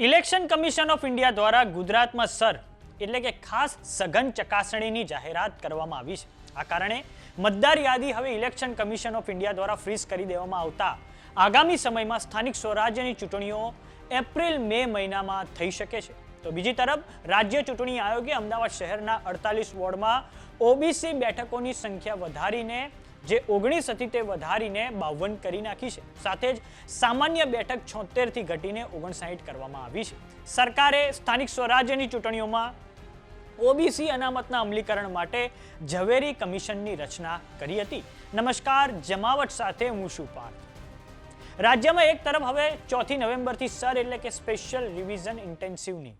Election commission of India દ્વારા ગુજરાતમાં sir, એટલે કે ખાસ સઘન ચકાસણીની જાહેરાત કરવામાં આવી છે. આ કારણે મતદાર યાદી હવે ઇલેક્શન કમિશન ઓફ ઇન્ડિયા દ્વારા ફ્રીઝ કરી દેવામાં આવતા આગામી સમયમાં સ્થાનિક સ્વરાજ્યની ચૂંટણીઓ એપ્રિલ, મે મહિનામાં થઈ શકે છે. તો બીજી તરફ, રાજ્ય ચૂંટણી આયોગે અમદાવાદ શહેરના અડતાલીસ વોર્ડમાં ઓબીસી બેઠકોની સંખ્યા વધારીને જે ઓગણીસ હતી તે વધારીને બાવન કરી નાખી છે. સાથે જ સામાન્ય બેઠક છોતેરથી ઘટીને ઓગણસાઠ કરવામાં આવી છે. સરકારે સ્થાનિક સ્વરાજ્યની ચૂંટણીઓમાં ઓબીસી અનામતના અમલીકરણ માટે ઝવેરી કમિશનની રચના કરી હતી. નમસ્કાર, જમાવટ સાથે હું શું રાજ્યમાં એક તરફ હવે ચોથી નવેમ્બરથી સર એટલે કે સ્પેશિયલ રિવિઝન ઇન્ટેન્સિવની.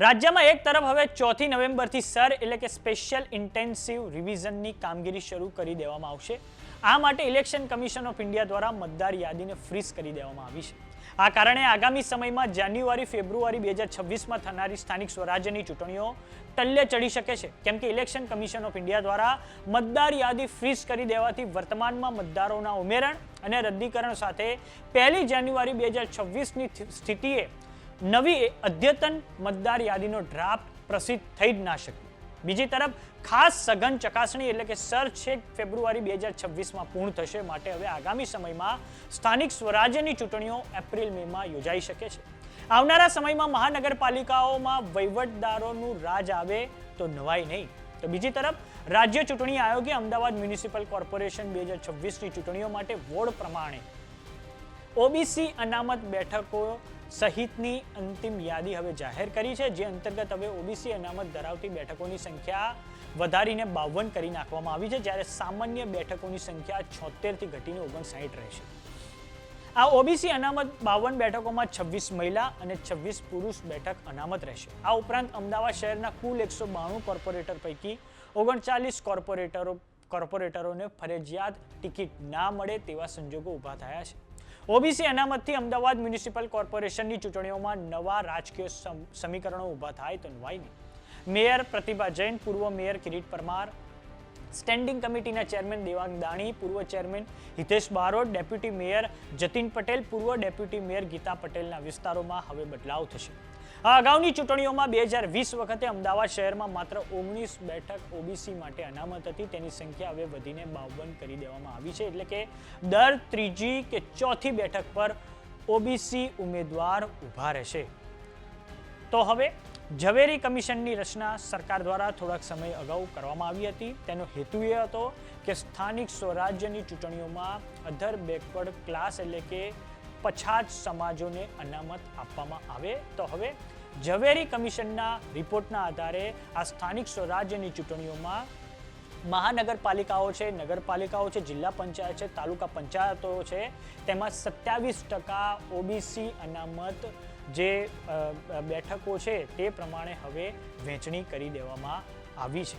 રાજ્યમાં એક તરફ હવે ચોથી નવેમ્બરથી સર એટલે કે સ્પેશિયલ ઇન્ટેન્સિવ રિવિઝનની કામગીરી શરૂ કરી દેવામાં આવશે. આ માટે ઇલેક્શન કમિશન ઓફ ઇન્ડિયા દ્વારા મતદાર યાદીને ફ્રીઝ કરી દેવામાં આવી છે. આ કારણે આગામી સમયમાં જાન્યુઆરી, ફેબ્રુઆરી બે હજાર છવ્વીસમાં થનારી સ્થાનિક સ્વરાજ્યની ચૂંટણીઓ ટલ્લે ચડી શકે છે. કેમ કે ઇલેક્શન કમિશન ઓફ ઇન્ડિયા દ્વારા મતદાર યાદી ફ્રીઝ કરી દેવાથી વર્તમાનમાં મતદારોના ઉમેરણ અને રદ્દીકરણ સાથે પહેલી જાન્યુઆરી બે હજાર છવ્વીસની સ્થિતિએ નવી અદ્યતન મતદાર યાદીનો ડ્રાફ્ટ પ્રસિદ્ધ થઈ જ ના શકે. બીજી તરફ, ખાસ સઘન ચકાસણી એટલે કે સર્ચ છેક ફેબ્રુઆરી બે હજાર છવ્વીસમાં પૂર્ણ થશે માટે હવે આગામી સમયમાં સ્થાનિક સ્વરાજ્યની ચૂંટણીઓ એપ્રિલ મેમાં યોજાઈ શકે છે. આવનારા સમયમાં મહાનગરપાલિકાઓમાં વહીવટદારોનું રાજ આવે તો નવાઈ નહીં. તો બીજી તરફ, રાજ્ય ચૂંટણી આયોગે અમદાવાદ મ્યુનિસિપલ કોર્પોરેશન બે હજાર છવ્વીસની ચૂંટણીઓ માટે વોર્ડ પ્રમાણે ઓબીસી અનામત બેઠકો સહિતની અંતિમ યાદી હવે જાહેર કરી છે, જે અંતર્ગત હવે ઓબીસી અનામત ધરાવતી બેઠકોની સંખ્યા વધારીને બાવન કરી નાખવામાં આવી છે, જ્યારે સામાન્ય બેઠકોની સંખ્યા છોતેરથી ઘટીને ઓગણસાઠ રહેશે. આ ઓબીસી અનામત બાવન બેઠકોમાં છવ્વીસ મહિલા અને છવ્વીસ પુરુષ બેઠક અનામત રહેશે. આ ઉપરાંત અમદાવાદ શહેરના કુલ એકસો બાણું કોર્પોરેટર પૈકી ઓગણચાલીસ કોર્પોરેટરો, કોર્પોરેટરોને ફરજિયાત ટિકિટ ના મળે તેવા સંજોગો ઊભા થયા છે. ઓબીસી અનામતથી અમદાવાદ મ્યુનિસિપલ કોર્પોરેશનની ચૂંટણીઓમાં નવા રાજકીય સમ- સમીકરણો ઊભા થાય તો નવાઈ નહીં. મેયર પ્રતિભા જૈન, પૂર્વ મેયર કિરીટ પરમાર, સ્ટેન્ડિંગ કમિટીના ચેરમેન દેવાંગ દાણી, પૂર્વ chairman Hitesh Barot, deputy mayor Jatin Patel, પૂર્વ ડેપ્યુટી મેયર ગીતા પટેલના વિસ્તારોમાં હવે બદલાવ થશે. આ અગાઉની ચૂંટણીઓમાં બે હજાર વીસ વખતે અમદાવાદ શહેરમાં માત્ર ઓગણીસ બેઠક ઓબીસી માટે અનામત હતી. તેની સંખ્યા હવે વધીને બાવન કરી દેવામાં આવી છે. એટલે કે દર ત્રીજી કે ચોથી બેઠક પર ઓબીસી ઉમેદવાર ઊભા રહેશે. તો હવે ઝવેરી કમિશનની રચના સરકાર દ્વારા થોડાક સમય અગાઉ કરવામાં આવી હતી. તેનો હેતુ એ હતો કે સ્થાનિક સ્વરાજ્યની ચૂંટણીઓમાં અધર બેકવર્ડ ક્લાસ એટલે કે પછાત સમાજોને અનામત આપવામાં આવે તો હવે ઝવેરી કમિશનના રિપોર્ટના આધારે આ સ્થાનિક સ્વરાજ્યની ચૂંટણીઓમાં મહાનગરપાલિકાઓ છે, નગરપાલિકાઓ છે, જિલ્લા પંચાયત છે, તાલુકા પંચાયતો છે, તેમાં સત્યાવીસ ટકા ઓબીસી અનામત જે બેઠકો છે તે પ્રમાણે હવે વહેંચણી કરી દેવામાં આવી છે.